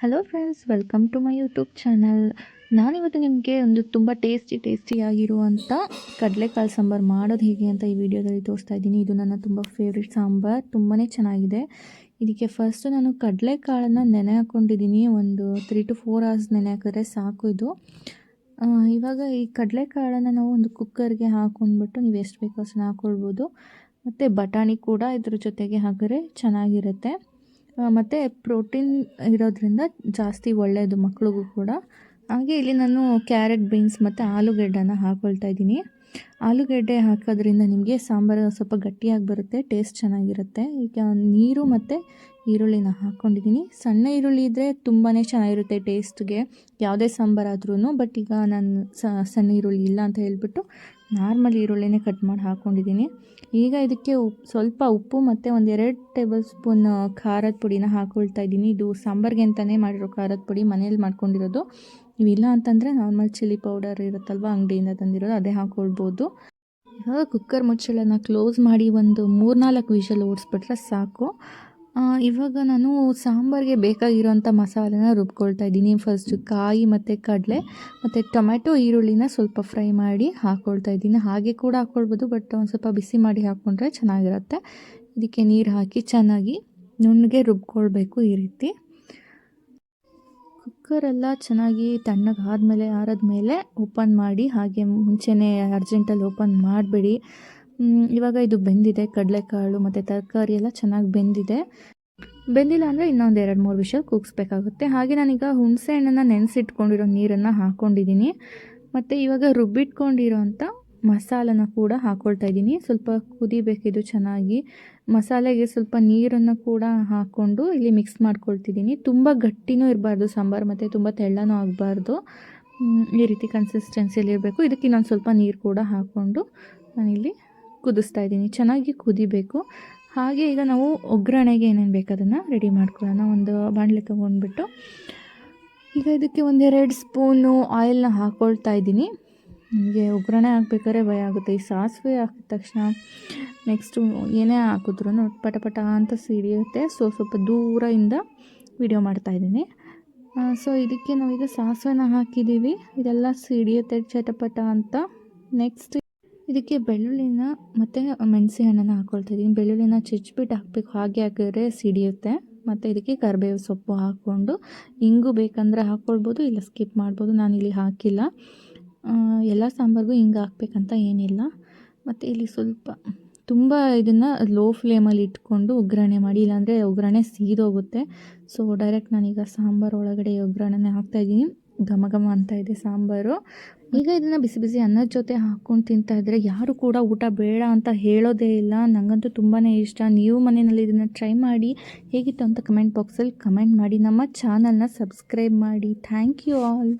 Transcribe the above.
Hello friends welcome to my YouTube channel ನಾನಿವತ್ತು ನಿಮಗೆ ಒಂದು ತುಂಬ ಟೇಸ್ಟಿ ಟೇಸ್ಟಿಯಾಗಿರುವಂಥ ಕಡಲೆಕಾಳು ಸಾಂಬಾರು ಮಾಡೋದು ಹೇಗೆ ಅಂತ ಈ ವಿಡಿಯೋದಲ್ಲಿ ತೋರಿಸ್ತಾ ಇದ್ದೀನಿ. ಇದು ನನ್ನ ತುಂಬ ಫೇವ್ರೆಟ್ ಸಾಂಬಾರು ತುಂಬಾ ಚೆನ್ನಾಗಿದೆ. ಇದಕ್ಕೆ ಫಸ್ಟು ನಾನು ಕಡಲೆಕಾಳನ್ನು ನೆನೆ ಹಾಕ್ಕೊಂಡಿದ್ದೀನಿ ಒಂದು ತ್ರೀ ಟು ಫೋರ್ ಅವರ್ಸ್ ನೆನೆ ಹಾಕಿದ್ರೆ ಸಾಕು ಇದು. ಇವಾಗ ಈ ಕಡಲೆಕಾಳನ್ನು ನಾವು ಒಂದು ಕುಕ್ಕರ್ಗೆ ಹಾಕ್ಕೊಂಡ್ಬಿಟ್ಟು ನೀವು ಎಷ್ಟು ಬೇಕೋ ಅಷ್ಟನ್ನು ಹಾಕ್ಕೊಳ್ಬೋದು ಮತ್ತು ಬಟಾಣಿ ಕೂಡ ಇದ್ರ ಜೊತೆಗೆ ಹಾಕಿದ್ರೆ ಚೆನ್ನಾಗಿರುತ್ತೆ. ಮತ್ತು ಪ್ರೋಟೀನ್ ಇರೋದ್ರಿಂದ ಜಾಸ್ತಿ ಒಳ್ಳೆಯದು ಮಕ್ಳಿಗೂ ಕೂಡ. ಹಾಗೆ ಇಲ್ಲಿ ನಾನು ಕ್ಯಾರೆಟ್ ಬೀನ್ಸ್ ಮತ್ತು ಆಲೂಗಡ್ಡೆನ ಹಾಕ್ಕೊಳ್ತಾ ಇದ್ದೀನಿ. ಆಲೂಗೆಡ್ಡೆ ಹಾಕೋದ್ರಿಂದ ನಿಮಗೆ ಸಾಂಬಾರು ಸ್ವಲ್ಪ ಗಟ್ಟಿಯಾಗಿ ಬರುತ್ತೆ ಟೇಸ್ಟ್ ಚೆನ್ನಾಗಿರುತ್ತೆ. ಈಗ ನೀರು ಮತ್ತು ಈರುಳ್ಳಿನ ಹಾಕ್ಕೊಂಡಿದ್ದೀನಿ ಸಣ್ಣ ಈರುಳ್ಳಿ ಇದ್ದರೆ ತುಂಬಾ ಚೆನ್ನಾಗಿರುತ್ತೆ ಟೇಸ್ಟ್ಗೆ ಯಾವುದೇ ಸಾಂಬಾರಾದ್ರೂ ಬಟ್ ಈಗ ನಾನು ಸಣ್ಣ ಈರುಳ್ಳಿ ಇಲ್ಲ ಅಂತ ಹೇಳ್ಬಿಟ್ಟು ನಾರ್ಮಲ್ ಈರುಳ್ಳಿನೇ ಕಟ್ ಮಾಡಿ ಹಾಕ್ಕೊಂಡಿದ್ದೀನಿ ಈಗ ಇದಕ್ಕೆ ಸ್ವಲ್ಪ ಉಪ್ಪು ಮತ್ತು ಒಂದು ಎರಡು ಟೇಬಲ್ ಸ್ಪೂನ್ ಖಾರದ ಪುಡಿನ ಹಾಕ್ಕೊಳ್ತಾ ಇದ್ದೀನಿ ಇದು ಸಾಂಬಾರ್ಗೆ ಅಂತಲೇ ಮಾಡಿರೋ ಖಾರದ ಪುಡಿ ಮನೇಲಿ ಮಾಡ್ಕೊಂಡಿರೋದು. ಇವಿಲ್ಲ ಅಂತಂದರೆ ನಾರ್ಮಲ್ ಚಿಲ್ಲಿ ಪೌಡರ್ ಇರುತ್ತಲ್ವ ಅಂಗಡಿಯಿಂದ ತಂದಿರೋದು ಅದೇ ಹಾಕ್ಕೊಳ್ಬೋದು ಇವಾಗ ಕುಕ್ಕರ್ ಮುಚ್ಚಳನ್ನು ಕ್ಲೋಸ್ ಮಾಡಿ ಒಂದು ಮೂರ್ನಾಲ್ಕು ವಿಷಲ್ ಓಡಿಸ್ಬಿಟ್ರೆ ಸಾಕು. ಇವಾಗ ನಾನು ಸಾಂಬಾರಿಗೆ ಬೇಕಾಗಿರೋಂಥ ಮಸಾಲೆನ ರುಬ್ಕೊಳ್ತಾ ಇದ್ದೀನಿ. ಫಸ್ಟು ಕಾಯಿ ಮತ್ತು ಕಡಲೆ ಮತ್ತು ಟೊಮೆಟೊ ಈರುಳ್ಳಿನ ಸ್ವಲ್ಪ ಫ್ರೈ ಮಾಡಿ ಹಾಕ್ಕೊಳ್ತಾ ಇದ್ದೀನಿ. ಹಾಗೆ ಕೂಡ ಹಾಕ್ಕೊಳ್ಬೋದು ಬಟ್ ಒಂದು ಸ್ವಲ್ಪ ಬಿಸಿ ಮಾಡಿ ಹಾಕ್ಕೊಂಡ್ರೆ ಚೆನ್ನಾಗಿರುತ್ತೆ. ಇದಕ್ಕೆ ನೀರು ಹಾಕಿ ಚೆನ್ನಾಗಿ ನುಣ್ಣಗೆ ರುಬ್ಕೊಳ್ಬೇಕು ಈ ರೀತಿ. ಕುಕ್ಕರೆಲ್ಲ ಚೆನ್ನಾಗಿ ತಣ್ಣಗೆ ಆದಮೇಲೆ ಆರಿದ್ಮೇಲೆ ಓಪನ್ ಮಾಡಿ, ಹಾಗೆ ಮುಂಚೆನೇ ಅರ್ಜೆಂಟಲ್ಲಿ ಓಪನ್ ಮಾಡಬೇಡಿ. ಇವಾಗ ಇದು ಬೆಂದಿದೆ, ಕಡಲೆಕಾಳು ಮತ್ತು ತರಕಾರಿ ಎಲ್ಲ ಚೆನ್ನಾಗಿ ಬೆಂದಿದೆ. ಬೆಂದಿಲ್ಲ ಅಂದರೆ ಇನ್ನೊಂದು ಎರಡು ಮೂರು ವಿಷಲ್ ಕೂಗಿಸ್ಬೇಕಾಗುತ್ತೆ. ಹಾಗೆ ನಾನೀಗ ಹುಣಸೆ ಹಣ್ಣನ್ನು ನೆನೆಸಿಟ್ಕೊಂಡಿರೋ ನೀರನ್ನು ಹಾಕ್ಕೊಂಡಿದ್ದೀನಿ ಮತ್ತು ಇವಾಗ ರುಬ್ಬಿಟ್ಕೊಂಡಿರೋಂಥ ಮಸಾಲನ ಕೂಡ ಹಾಕ್ಕೊಳ್ತಾ ಇದ್ದೀನಿ. ಸ್ವಲ್ಪ ಕುದಿಬೇಕಿದು ಚೆನ್ನಾಗಿ. ಮಸಾಲೆಗೆ ಸ್ವಲ್ಪ ನೀರನ್ನು ಕೂಡ ಹಾಕ್ಕೊಂಡು ಇಲ್ಲಿ ಮಿಕ್ಸ್ ಮಾಡ್ಕೊಳ್ತಿದ್ದೀನಿ. ತುಂಬ ಗಟ್ಟಿನೂ ಇರಬಾರ್ದು ಸಾಂಬಾರು, ಮತ್ತು ತುಂಬ ತೆಳ್ಳನೂ ಆಗಬಾರ್ದು. ಈ ರೀತಿ ಕನ್ಸಿಸ್ಟೆನ್ಸಿಯಲ್ಲಿ ಇರಬೇಕು. ಇದಕ್ಕೆ ಇನ್ನೊಂದು ಸ್ವಲ್ಪ ನೀರು ಕೂಡ ಹಾಕ್ಕೊಂಡು ನಾನಿಲ್ಲಿ ಕುದಿಸ್ತಾ ಇದ್ದೀನಿ. ಚೆನ್ನಾಗಿ ಕುದಿಬೇಕು. ಹಾಗೆ ಈಗ ನಾವು ಒಗ್ಗರಣೆಗೆ ಏನೇನು ಬೇಕು ಅದನ್ನು ರೆಡಿ ಮಾಡ್ಕೊಳ್ಳೋಣ. ಒಂದು ಬಾಣಲೆ ತೊಗೊಂಡ್ಬಿಟ್ಟು. ಈಗ ಇದಕ್ಕೆ ಒಂದೆರಡು ಸ್ಪೂನು ಆಯಿಲ್ನ ಹಾಕ್ಕೊಳ್ತಾ ಇದ್ದೀನಿ. ನನಗೆ ಒಗ್ಗರಣೆ ಹಾಕ್ಬೇಕಾದ್ರೆ ಭಯ ಆಗುತ್ತೆ. ಈ ಸಾಸಿವೆ ಹಾಕಿದ ತಕ್ಷಣ ನೆಕ್ಸ್ಟು ಏನೇ ಹಾಕಿದ್ರೂ ಪಟ ಪಟ ಅಂತ ಸಿಡಿಯುತ್ತೆ. ಸೊ ಸ್ವಲ್ಪ ದೂರದಿಂದ ವಿಡಿಯೋ ಮಾಡ್ತಾಯಿದ್ದೀನಿ ಸೊ ಇದಕ್ಕೆ ನಾವೀಗ ಸಾಸಿವೆನ ಹಾಕಿದ್ದೀವಿ. ಇದೆಲ್ಲ ಸಿಡಿಯುತ್ತೆ ಚಟಪಟ ಅಂತ. ನೆಕ್ಸ್ಟ್ ಇದಕ್ಕೆ ಬೆಳ್ಳುಳ್ಳಿನ ಮತ್ತು ಮೆಣಸಿ ಹಣ್ಣನ್ನು ಹಾಕ್ಕೊಳ್ತಾ ಇದ್ದೀನಿ. ಬೆಳ್ಳುಳ್ಳಿನ ಚಿಚ್ಬಿಟ್ಟು ಹಾಕಬೇಕು. ಹಾಗೆ ಹಾಕಿದ್ರೆ ಸಿಡಿಯುತ್ತೆ. ಮತ್ತು ಇದಕ್ಕೆ ಕರಿಬೇವು ಸೊಪ್ಪು ಹಾಕ್ಕೊಂಡು, ಇಂಗು ಬೇಕಂದರೆ ಹಾಕ್ಕೊಳ್ಬೋದು ಇಲ್ಲ ಸ್ಕಿಪ್ ಮಾಡ್ಬೋದು. ಇಲ್ಲಿ ಹಾಕಿಲ್ಲ. ಎಲ್ಲ ಸಾಂಬಾರಿಗೂ ಹಿಂಗೆ ಹಾಕ್ಬೇಕಂತ ಏನಿಲ್ಲ. ಮತ್ತು ಇಲ್ಲಿ ಸ್ವಲ್ಪ, ತುಂಬ ಇದನ್ನು ಲೋ ಫ್ಲೇಮಲ್ಲಿ ಇಟ್ಕೊಂಡು ಒಗ್ಗರಣೆ ಮಾಡಿ, ಇಲ್ಲಾಂದರೆ ಒಗ್ಗರಣೆ ಸೀದೋಗುತ್ತೆ. ಸೊ ಡೈರೆಕ್ಟ್ ನಾನೀಗ ಸಾಂಬಾರು ಒಳಗಡೆ ಒಗ್ಗರಣೆ ಹಾಕ್ತಾಯಿದ್ದೀನಿ ಘಮ ಘಮ ಅಂತ ಇದೆ ಸಾಂಬಾರು. ಈಗ ಇದನ್ನು ಬಿಸಿ ಬಿಸಿ ಅನ್ನದ ಜೊತೆ ಹಾಕ್ಕೊಂಡು ತಿಂತಾ ಇದ್ದರೆ ಯಾರು ಕೂಡ ಊಟ ಬೇಡ ಅಂತ ಹೇಳೋದೇ ಇಲ್ಲ. ನನಗಂತೂ ತುಂಬಾ ಇಷ್ಟ. ನೀವು ಮನೆಯಲ್ಲಿ ಇದನ್ನು ಟ್ರೈ ಮಾಡಿ, ಹೇಗಿತ್ತು ಅಂತ ಕಮೆಂಟ್ ಬಾಕ್ಸಲ್ಲಿ ಕಮೆಂಟ್ ಮಾಡಿ. ನಮ್ಮ ಚಾನಲ್ನ ಸಬ್ಸ್ಕ್ರೈಬ್ ಮಾಡಿ. Thank you all